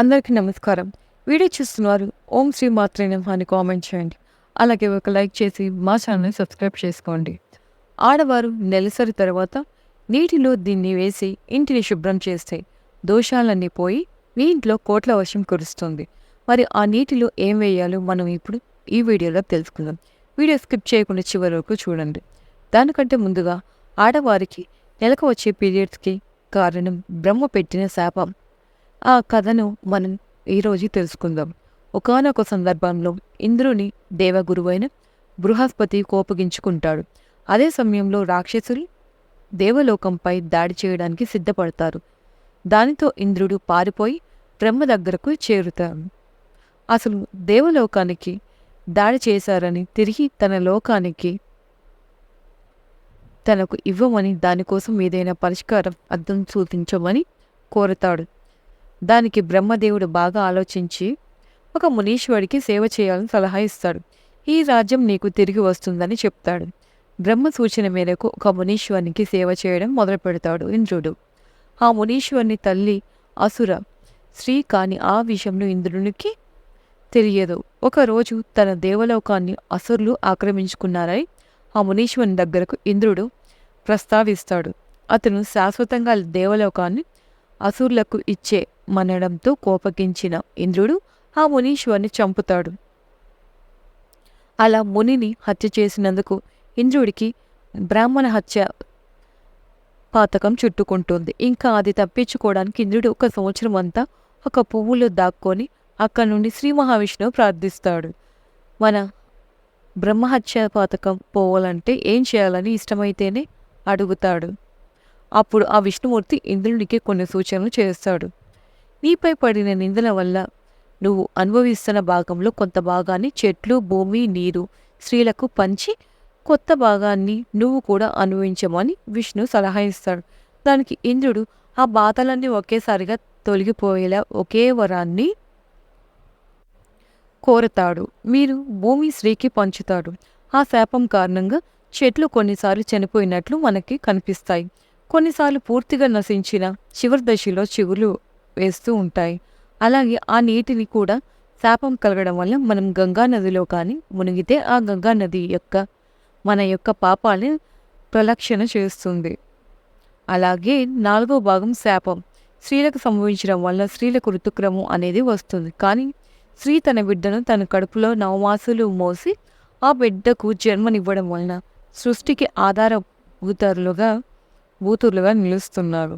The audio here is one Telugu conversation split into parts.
అందరికీ నమస్కారం. వీడియో చూస్తున్నారు ఓం శ్రీ మాత్రేనం అని కామెంట్ చేయండి. అలాగే ఒక లైక్ చేసి మా ఛానల్ని సబ్స్క్రైబ్ చేసుకోండి. ఆడవారు నెలసరి తర్వాత నీటిలో దీన్ని వేసి ఇంటిని శుభ్రం చేస్తే దోషాలన్నీ పోయి మీ ఇంట్లో కోట్ల వర్షం కురుస్తుంది. మరి ఆ నీటిలో ఏం వేయాలో మనం ఇప్పుడు ఈ వీడియోలో తెలుసుకుందాం. వీడియో స్కిప్ చేయకుండా చివరి వరకు చూడండి. దానికంటే ముందుగా ఆడవారికి నెలకు వచ్చే పీరియడ్స్కి కారణం బ్రహ్మ పెట్టిన శాపం. ఆ కథను మనం ఈరోజు తెలుసుకుందాం. ఒకానొక సందర్భంలో ఇంద్రుని దేవగురువైన బృహస్పతి కోపగించుకుంటాడు. అదే సమయంలో రాక్షసులు దేవలోకంపై దాడి చేయడానికి సిద్ధపడతారు. దానితో ఇంద్రుడు పారిపోయి బ్రహ్మ దగ్గరకు చేరుతాడు. అసలు దేవలోకానికి దాడి చేశారని తిరిగి తన లోకానికి తనకు ఇవ్వమని దానికోసం ఏదైనా పరిష్కారం అర్థం సూచించమని కోరతాడు. దానికి బ్రహ్మదేవుడు బాగా ఆలోచించి ఒక మునీశ్వరుడికి సేవ చేయాలని సలహా ఇస్తాడు. ఈ రాజ్యం నీకు తిరిగి వస్తుందని చెప్తాడు. బ్రహ్మ సూచన మేరకు ఒక మునీశ్వరునికి సేవ చేయడం మొదలు పెడతాడు ఇంద్రుడు. ఆ మునీశ్వరుని తల్లి అసుర స్త్రీ కాని ఆ విషయంలో ఇంద్రునికి తెలియదు. ఒకరోజు తన దేవలోకాన్ని అసురులు ఆక్రమించుకున్నారని ఆ మునీశ్వరుని దగ్గరకు ఇంద్రుడు ప్రస్తావిస్తాడు. అతను శాశ్వతంగా దేవలోకాన్ని అసురులకు ఇచ్చే మనడంతో కోపగించిన ఇంద్రుడు ఆ మునీశ్వరుని చంపుతాడు. అలా మునిని హత్య చేసినందుకు ఇంద్రుడికి బ్రాహ్మణ హత్య పాతకం చుట్టుకుంటుంది. ఇంకా అది తప్పించుకోవడానికి ఇంద్రుడు ఒక సంవత్సరం అంతా ఒక పువ్వులో దాక్కొని అక్కడి నుండి శ్రీ మహావిష్ణువు ప్రార్థిస్తాడు. మన బ్రహ్మహత్య పాతకం పోవాలంటే ఏం చేయాలని ఇష్టమైతేనే అడుగుతాడు. అప్పుడు ఆ విష్ణుమూర్తి ఇంద్రుడికి కొన్ని సూచనలు చేస్తాడు. నీపై పడిన నిందల వల్ల నువ్వు అనుభవిస్తున్న భాగంలో కొంత భాగాన్ని చెట్లు భూమి నీరు స్త్రీలకు పంచి కొత్త భాగాన్ని నువ్వు కూడా అనుభవించమని విష్ణు సలహా ఇస్తాడు. దానికి ఇంద్రుడు ఆ బాధలన్నీ ఒకేసారిగా తొలగిపోయేలా ఒకే వరాన్ని కోరతాడు. మీరు భూమి స్త్రీకి పంచుతాడు ఆ శాపం కారణంగా చెట్లు కొన్నిసార్లు చనిపోయినట్లు మనకి కనిపిస్తాయి. కొన్నిసార్లు పూర్తిగా నశించిన చివరి దశలో చిగులు వేస్తూ ఉంటాయి. అలాగే ఆ నీటిని కూడా శాపం కలగడం వల్ల మనం గంగా నదిలో కానీ మునిగితే ఆ గంగా నది యొక్క మన యొక్క పాపాన్ని ప్రలక్షణ చేస్తుంది. అలాగే నాలుగో భాగం శాపం. స్త్రీలకు సంభవించడం వల్ల స్త్రీలకు ఋతుక్రమం అనేది వస్తుంది. కానీ స్త్రీ తన బిడ్డను తన కడుపులో నవమాసులు మోసి ఆ బిడ్డకు జన్మనివ్వడం వలన సృష్టికి ఆధారభూతరులుగా భూతులుగా నిలుస్తున్నారు.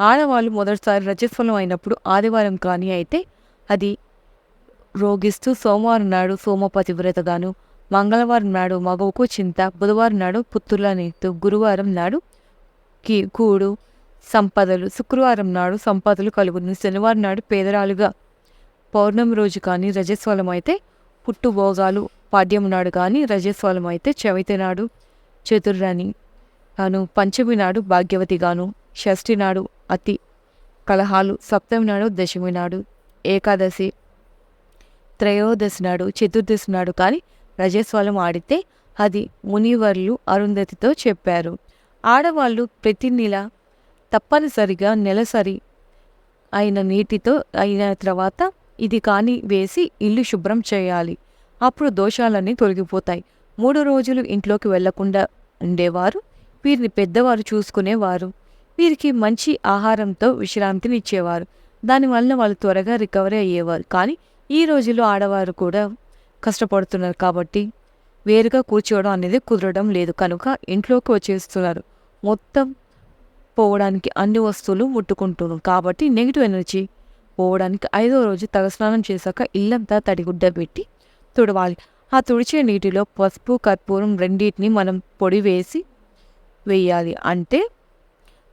ఆడవాళ్ళు మొదటిసారి రజస్వలం అయినప్పుడు ఆదివారం కానీ అయితే అది రోగిస్తూ సోమవారం నాడు సోమపతి వ్రతగాను మంగళవారం నాడు మగవుకు చింత బుధవారం నాడు పుత్రుల నీతు గురువారం నాడు కి కూడు సంపదలు శుక్రవారం నాడు సంపదలు కలుగును శనివారం నాడు పేదరాలుగా పౌర్ణమి రోజు కానీ రజస్వలం అయితే పుట్టుభోగాలు పాడ్యం నాడు కానీ రజస్వలం అయితే చవితి నాడు చతుర్రాని తాను పంచమి నాడు భాగ్యవతిగాను షష్ఠి నాడు అతి కలహాలు సప్తమి నాడు దశమి నాడు ఏకాదశి త్రయోదశి నాడు చతుర్దశి నాడు కానీ రజస్వలం ఆడితే అది మునివర్లు అరుంధతితో చెప్పారు. ఆడవాళ్ళు ప్రతి నెల తప్పనిసరిగా నెలసరి అయిన నీటితో అయిన తర్వాత ఇది కానీ వేసి ఇల్లు శుభ్రం చేయాలి. అప్పుడు దోషాలన్నీ తొలగిపోతాయి. మూడు రోజులు ఇంట్లోకి వెళ్ళకుండా ఉండేవారు వీరిని పెద్దవారు చూసుకునేవారు. వీరికి మంచి ఆహారంతో విశ్రాంతిని ఇచ్చేవారు దానివలన వాళ్ళు త్వరగా రికవరీ అయ్యేవారు. కానీ ఈ రోజుల్లో ఆడవారు కూడా కష్టపడుతున్నారు కాబట్టి వేరుగా కూర్చోవడం అనేది కుదరడం లేదు. కనుక ఇంట్లోకి వచ్చేస్తున్నారు. మొత్తం పోవడానికి అన్ని వస్తువులు ముట్టుకుంటున్నాం కాబట్టి నెగిటివ్ ఎనర్జీ పోవడానికి ఐదో రోజు తలస్నానం చేశాక ఇల్లంతా తడిగుడ్డ పెట్టి తుడవాలి. ఆ తుడిచే నీటిలో పసుపు కర్పూరం రెండింటిని మనం పొడి వేసి వేయాలి. అంటే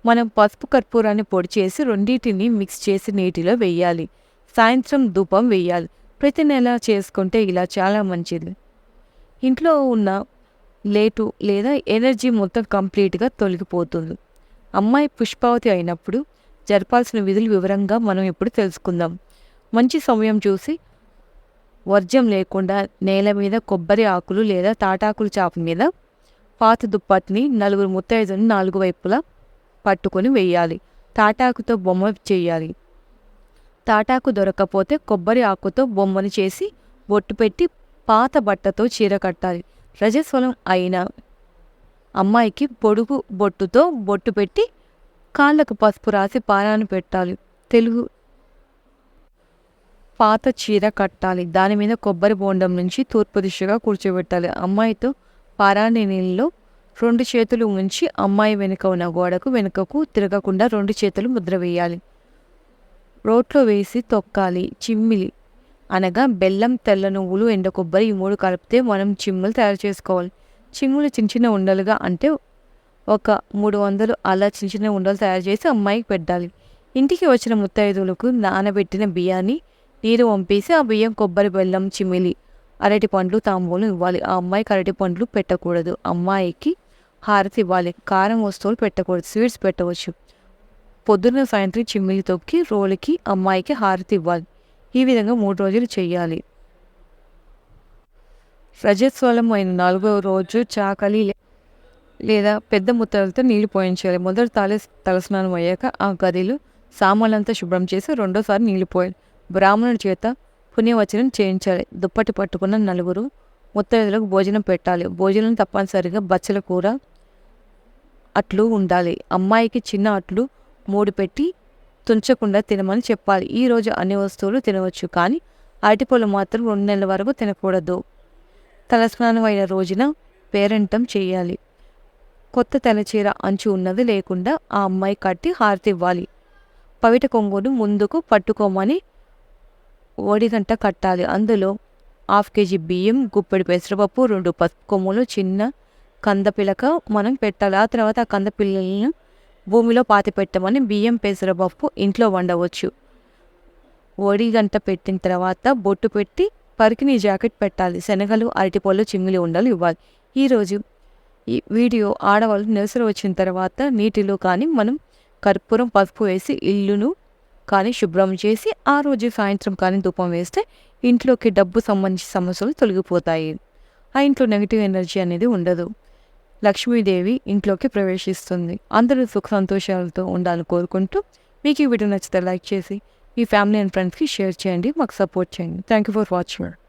మనం పసుపు కర్పూరాన్ని పొడి చేసి రెండింటిని మిక్స్ చేసి నీటిలో వేయాలి. సాయంత్రం ధూపం వేయాలి. ప్రతి నెల చేసుకుంటే ఇలా చాలా మంచిది. ఇంట్లో ఉన్న లేటు లేదా ఎనర్జీ మొత్తం కంప్లీట్గా తొలగిపోతుంది. అమ్మాయి పుష్పావతి అయినప్పుడు జరపాల్సిన విధులు వివరంగా మనం ఇప్పుడు తెలుసుకుందాం. మంచి సమయం చూసి వర్జం లేకుండా నేల మీద కొబ్బరి ఆకులు లేదా తాటాకులు చాప మీద పాత దుప్పటిని నలుగురు ముత్తైదుని నాలుగు వైపులా పట్టుకొని వేయాలి. తాటాకుతో బొమ్మ చేయాలి. తాటాకు దొరకకపోతే కొబ్బరి ఆకుతో బొమ్మను చేసి బొట్టు పెట్టి పాత బట్టతో చీర కట్టాలి. రజస్వలం అయిన అమ్మాయికి పొడుగు బొట్టుతో బొట్టు పెట్టి కాళ్ళకు పసుపు రాసి పారాన్ని పెట్టాలి. తెలుగు పాత చీర కట్టాలి. దాని మీద కొబ్బరి బోండం నుంచి తూర్పు దిశగా కూర్చోబెట్టాలి. అమ్మాయితో పారాని నీళ్ళలో రెండు చేతులు ఉంచి అమ్మాయి వెనుక ఉన్న గోడకు వెనుకకు తిరగకుండా రెండు చేతులు ముద్ర వేయాలి. రోట్లో వేసి తొక్కాలి చిమ్మిలి. అనగా బెల్లం తెల్ల నువ్వులు ఎండ కొబ్బరి ఈ మూడు కలిపితే మనం చిమ్ములు తయారు చేసుకోవాలి. చిమ్ములు చిన్న చిన్న ఉండలుగా అంటే ఒక మూడు వందలు అలా చిన్న చిన్న ఉండలు తయారు చేసి అమ్మాయికి పెట్టాలి. ఇంటికి వచ్చిన ముత్తైదువులకు నానబెట్టిన బియ్యాన్ని నీరు వంపేసి ఆ బియ్యం కొబ్బరి బెల్లం చిమ్మిలి అరటి పండ్లు తాంబూలం ఇవ్వాలి. ఆ అమ్మాయికి అరటి పండ్లు పెట్టకూడదు. అమ్మాయికి హారతి ఇవ్వాలి. కారం వస్తువులు పెట్టకూడదు. స్వీట్స్ పెట్టవచ్చు. పొద్దున్న సాయంత్రం చిమ్మిలి తొక్కి రోలికి అమ్మాయికి హారతి ఇవ్వాలి. ఈ విధంగా మూడు రోజులు చేయాలి. రజస్వలం అయిన నాలుగవ రోజు చాకలి లేదా పెద్ద ముత్తలతో నీళ్ళు పోయించాలి మొదటి తల తలస్నానం అయ్యాక ఆ గదిలో సామాన్లంతా శుభ్రం చేసి రెండోసారి నీళ్ళు పోయాలి. బ్రాహ్మణుడి చేత పుణ్యవచనం చేయించాలి. దుప్పటి పట్టుకున్న నలుగురు ముత్తైదులకు భోజనం పెట్టాలి. భోజనం తప్పనిసరిగా బచ్చల కూర అట్లు ఉండాలి. అమ్మాయికి చిన్న అట్లు మూడు పెట్టి తుంచకుండా తినమని చెప్పాలి. ఈ రోజు అన్ని వస్తువులు తినవచ్చు కానీ అరటిపళ్ళు మాత్రం రెండు నెలల వరకు తినకూడదు. తలస్నానం అయిన రోజున పేరంటం చేయాలి. కొత్త తలచీర అంచు ఉన్నది లేకుండా ఆ అమ్మాయి కట్టి హారతి ఇవ్వాలి. పవిట కొంగును ముందుకు పట్టుకోమని ఓడిగంట కట్టాలి. అందులో హాఫ్ కేజీ బియ్యం గుప్పెడు పెసరపప్పు రెండు పసుపు కొమ్ములు చిన్న కంద పిలక మనం పెట్టాలి. ఆ తర్వాత ఆ కంద పిల్లలను భూమిలో పాతి పెట్టమని బియ్యం పెసరపప్పు ఇంట్లో వండవచ్చు. ఒడిగంట పెట్టిన తర్వాత బొట్టు పెట్టి పరికిని జాకెట్ పెట్టాలి. శనగలు అరటిపళ్ళు చిమ్మిలి ఉండలు ఇవ్వాలి. ఈరోజు ఈ వీడియో ఆడవాళ్ళు నెలసరి వచ్చిన తర్వాత నీటిలో కానీ మనం కర్పూరం పసుపు వేసి ఇల్లును కానీ శుభ్రం చేసి ఆ రోజు సాయంత్రం కానీ ధూపం వేస్తే ఇంట్లోకి డబ్బు సంబంధించిన సమస్యలు తొలగిపోతాయి. ఆ ఇంట్లో నెగిటివ్ ఎనర్జీ అనేది ఉండదు. లక్ష్మీదేవి ఇంట్లోకి ప్రవేశిస్తుంది. అందరూ సుఖ సంతోషాలతో ఉండాలని కోరుకుంటూ మీకు ఈ వీడియో నచ్చితే లైక్ చేసి మీ ఫ్యామిలీ అండ్ ఫ్రెండ్స్కి షేర్ చేయండి. మాకు సపోర్ట్ చేయండి. Thank you for watching